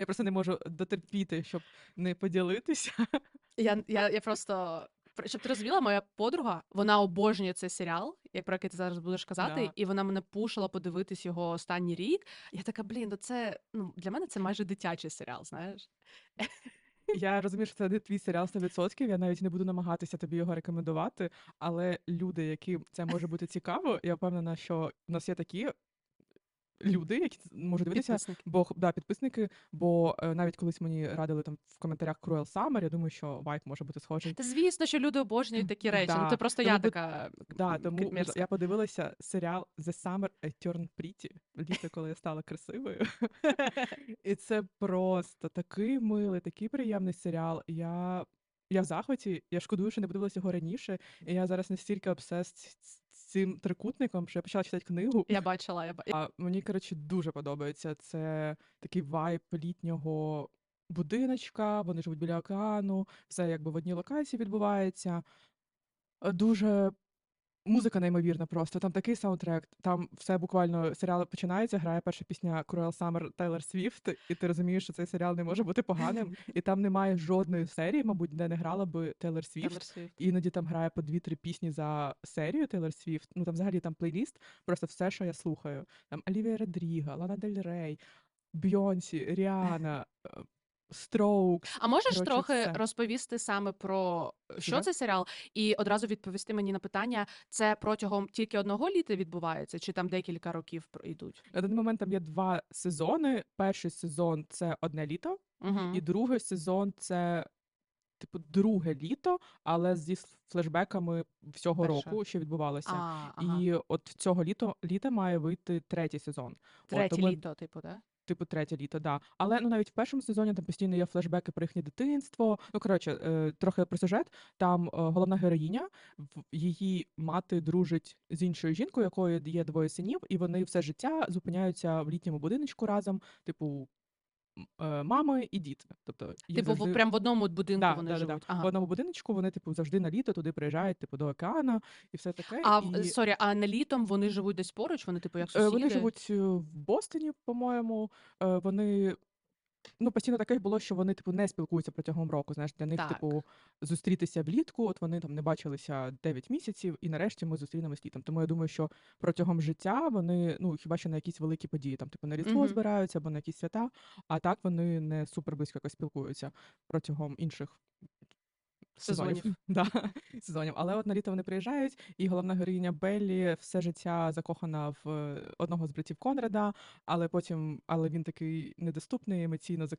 Я просто не можу дотерпіти, щоб не поділитися. Я, я, я просто. Щоб ти розуміла, моя подруга, вона обожнює цей серіал, як про який ти зараз будеш казати, Да. і вона мене пушила подивитись його останній рік. Я така, блін, ну це ну для мене це майже дитячий серіал, знаєш? Я розумію, що це не твій серіал 100%, я навіть не буду намагатися тобі його рекомендувати, але люди, яким це може бути цікаво, я впевнена, що в нас є такі люди, які можуть дивитися, Підписники. бо да, підписники, бо е, навіть колись мені радили там в коментарях Cruel Summer, я думаю, що вайб може бути схожий. Та звісно, що люди обожнюють такі речі. Ну Да, ти просто тому я така Да, тому мерзка. я подивилася серіал The Summer I Turned Pretty, літо, коли я стала красивою. І це просто такий милий, такий приємний серіал. Я, я в захваті, я шкодую, що не подивилася його раніше. І я зараз настільки обсес з з цим трикутником, що я почала читати книгу. Я бачила, я бачила. А мені, коротше, дуже подобається. Це такий вайб літнього будиночка, вони живуть біля океану, все якби в одній локації відбувається. Дуже музика неймовірна просто. Там такий саундтрек, там все буквально серіал починається, грає перша пісня Cruel Summer Taylor Swift, і ти розумієш, що цей серіал не може бути поганим. І там немає жодної серії, мабуть, де не грала би. Taylor Swift. Іноді там грає по дві-три пісні за серію Taylor Swift. Ну там взагалі там плейліст, просто все, що я слухаю. Там Олівія Родріга, Лана Дель Рей, Бйонсі, Ріана, Strokes. А можеш Коротше, трохи все. розповісти саме про що Сюжет? це серіал, і одразу відповісти мені на питання: це протягом тільки одного літа відбувається, чи там декілька років про- йдуть? На даний момент там є два сезони. Перший сезон це одне літо, Угу. і другий сезон це. Типу, друге літо, але зі флешбеками всього Перше. року, що відбувалося. А, ага. І от цього літо літа має вийти третій сезон. Третє літо, типу, да? Типу, третє літо, да. Але ну навіть в першому сезоні там постійно є флешбеки про їхнє дитинство. Ну коротше, е, трохи про сюжет. Там е, головна героїня, її мати дружить з іншою жінкою, якою є двоє синів, і вони все життя зупиняються в літньому будиночку разом, типу мами і діти. Тобто Типу, завжди... прям в одному будинку Да, вони да, живуть. да. Ага. В одному будиночку вони, типу, завжди на літо туди приїжджають, типу, до океану і все таке. А і... сорі, а на літом вони живуть десь поруч, вони типу як Е, сусіди. Вони живуть е, в Бостоні, по-моєму. Е, Вони ну постійно таке було, що вони типу не спілкуються протягом року. Знаєш, для них, Так. типу, зустрітися влітку. От вони там не бачилися 9 місяців, і нарешті ми зустрінемось літом. Тому я думаю, що протягом життя вони ну хіба що на якісь великі події, там типу на різдво Мгм. збираються або на якісь свята. А так вони не супер близько якось спілкуються протягом інших. Сезонів. Да, сезонів. Але от на літо вони приїжджають, і головна героїня Беллі все життя закохана в е, одного з братів Конрада, але потім, але він такий недоступний, емоційно